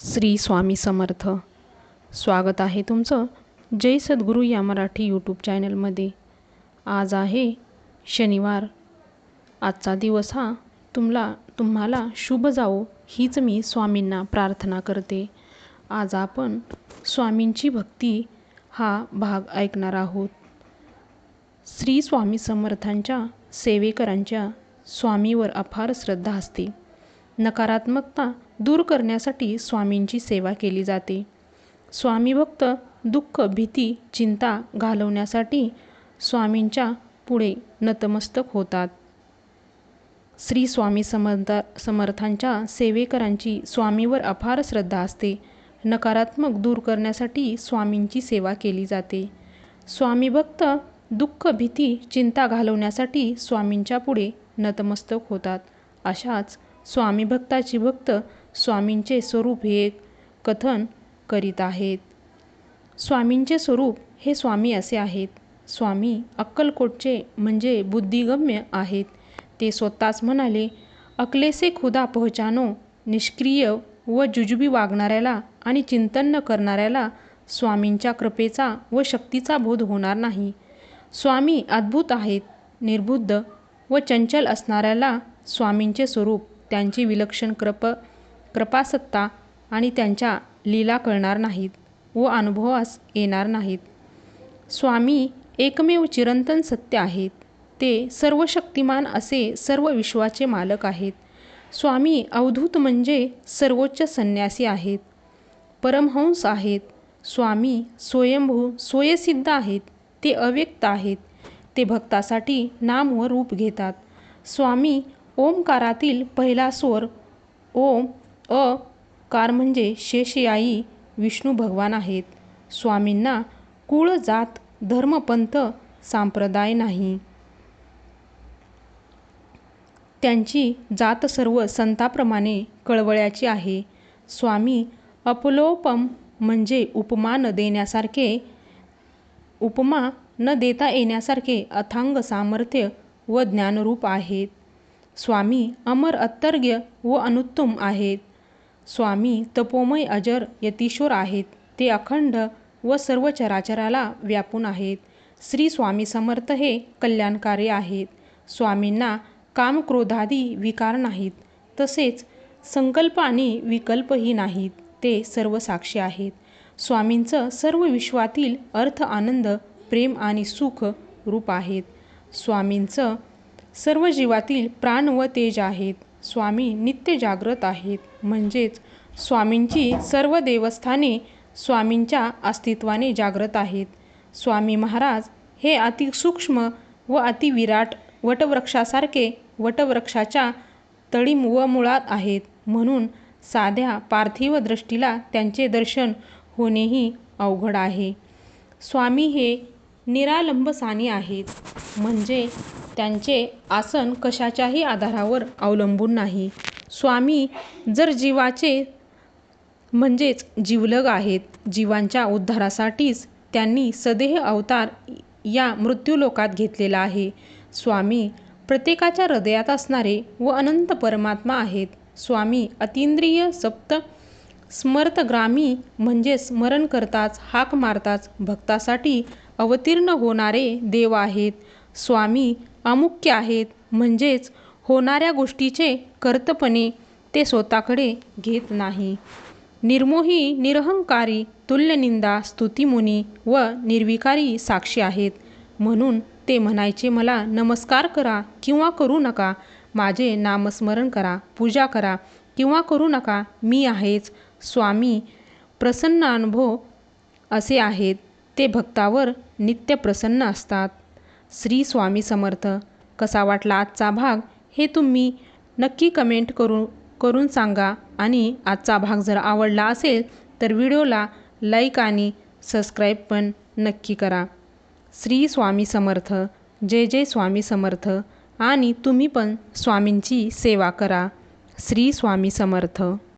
श्री स्वामी समर्थ. स्वागत आहे तुमचं जय सद्गुरू या मराठी यूट्यूब चॅनलमध्ये आज आहे शनिवार. आजचा दिवस हा तुम्हाला तुम्हाला शुभ जावो हीच मी स्वामींना प्रार्थना करते. आज आपण स्वामींची भक्ती हा भाग ऐकणार आहोत. श्री स्वामी समर्थांच्या सेवेकरांच्या स्वामीवर अफार श्रद्धा असते. नकारात्मकता दूर करण्यासाठी स्वामींची सेवा केली जाते. स्वामी भक्त दुःख भीती चिंता घालवण्यासाठी स्वामींच्या पुढे नतमस्तक होतात. श्री स्वामी समर्थ समर्थांच्या सेवेकरांची स्वामीवर अपार श्रद्धा असते. नकारात्मक दूर करण्यासाठी स्वामींची सेवा केली जाते. स्वामी भक्त दुःख भीती चिंता घालवण्यासाठी स्वामींच्या पुढे नतमस्तक होतात. अशाच स्वामी भक्ताची भक्त स्वामींचे स्वरूप हे एक कथन करीत आहेत. स्वामींचे स्वरूप हे स्वामी असे आहेत. स्वामी अक्कलकोटचे म्हणजे बुद्धिगम्य आहेत. ते स्वतःच म्हणाले अकलेसे खुदा पहचानो निष्क्रिय व जुजुबी वागणाऱ्याला आणि चिंतन न करणाऱ्याला स्वामींच्या कृपेचा व शक्तीचा बोध होणार नाही. स्वामी अद्भुत आहेत निर्बुद्ध व चंचल असणाऱ्याला स्वामींचे स्वरूप त्यांची विलक्षण कृप कृपासत्ता आणि त्यांच्या लीला कळणार नाहीत व अनुभवास येणार नाहीत. स्वामी एकमेव चिरंतन सत्य आहेत. ते सर्व शक्तिमान असे सर्व विश्वाचे मालक आहेत. स्वामी अवधूत म्हणजे सर्वोच्च संन्यासी आहेत. परमहंस आहेत. स्वामी स्वयंभू स्वयसिद्ध आहेत. ते अव्यक्त आहेत. ते भक्तासाठी नाम व रूप घेतात. स्वामी ओमकारातील पहिला स्वर ओम अ कार म्हणजे शेषयाई विष्णू भगवान आहेत. स्वामींना कुळ जात धर्मपंथ सांप्रदाय नाही. त्यांची जात सर्व संताप्रमाणे कळवळ्याची आहे. स्वामी अपलोपम म्हणजे उपमा न देण्यासारखे उपमा न देता येण्यासारखे अथांग सामर्थ्य व ज्ञानरूप आहेत. स्वामी अमर अत्तर्ग्य व अनुत्तम आहेत. स्वामी तपोमय अजर यतीश्वर आहेत ते अखंड व सर्व चराचराला व्यापून आहेत. श्री स्वामी समर्थ हे कल्याणकारी आहेत. स्वामींना कामक्रोधादी विकार नाहीत तसेच संकल्प आणि विकल्पही नाहीत ते सर्व साक्षी आहेत. स्वामींचं सर्व विश्वातील अर्थ आनंद प्रेम आणि सुख रूप आहेत. स्वामींचं सर्व जीवातील प्राण व तेज आहेत. स्वामी नित्य जागृत आहेत. म्हणजेच स्वामींची सर्व देवस्थाने स्वामींच्या अस्तित्वाने जागृत आहेत. स्वामी महाराज हे अतिसूक्ष्म व अतिविराट वटवृक्षासारखे वटवृक्षाच्या तळी व मुळात आहेत. म्हणून साध्या पार्थिव दृष्टीला त्यांचे दर्शन होणेही अवघड आहे. स्वामी हे निरालंबसानी आहेत. म्हणजे त्यांचे आसन कशाच्याही आधारावर अवलंबून नाही. स्वामी जर जीवाचे म्हणजेच जीवलग आहेत जीवांच्या उद्धारासाठीच त्यांनी सदेह अवतार या मृत्यूलोकात घेतलेला आहे. स्वामी प्रत्येकाच्या हृदयात असणारे व अनंत परमात्मा आहेत. स्वामी अतिंद्रिय सप्त स्मर्तग्रामी म्हणजे स्मरण करताच हाक मारताच भक्तासाठी अवतीर्ण होणारे देव आहेत. स्वामी अमुख्य आहेत. म्हणजेच होणाऱ्या गोष्टीचे कर्तपणे ते स्वतःकडे घेत नाही. निर्मोही निरहंकारी तुल्यनिंदा स्तुतिमुनी व निर्विकारी साक्षी आहेत. म्हणून ते म्हणायचे मला नमस्कार करा किंवा करू नका. माझे नामस्मरण करा पूजा करा किंवा करू नका. मी आहेच. स्वामी प्रसन्न अनुभव असे आहेत. ते भक्तावर नित्य प्रसन्न असतात. श्री स्वामी समर्थ कसा वाटला आजचा भाग हे तुम्ही नक्की कमेंट करू करून सांगा आणि आजचा भाग जर आवडला असेल तर व्हिडिओला लाईक आणि सबस्क्राईब पण नक्की करा. श्री स्वामी समर्थ जय जय स्वामी समर्थ आणि तुम्ही पण स्वामींची सेवा करा. श्री स्वामी समर्थ.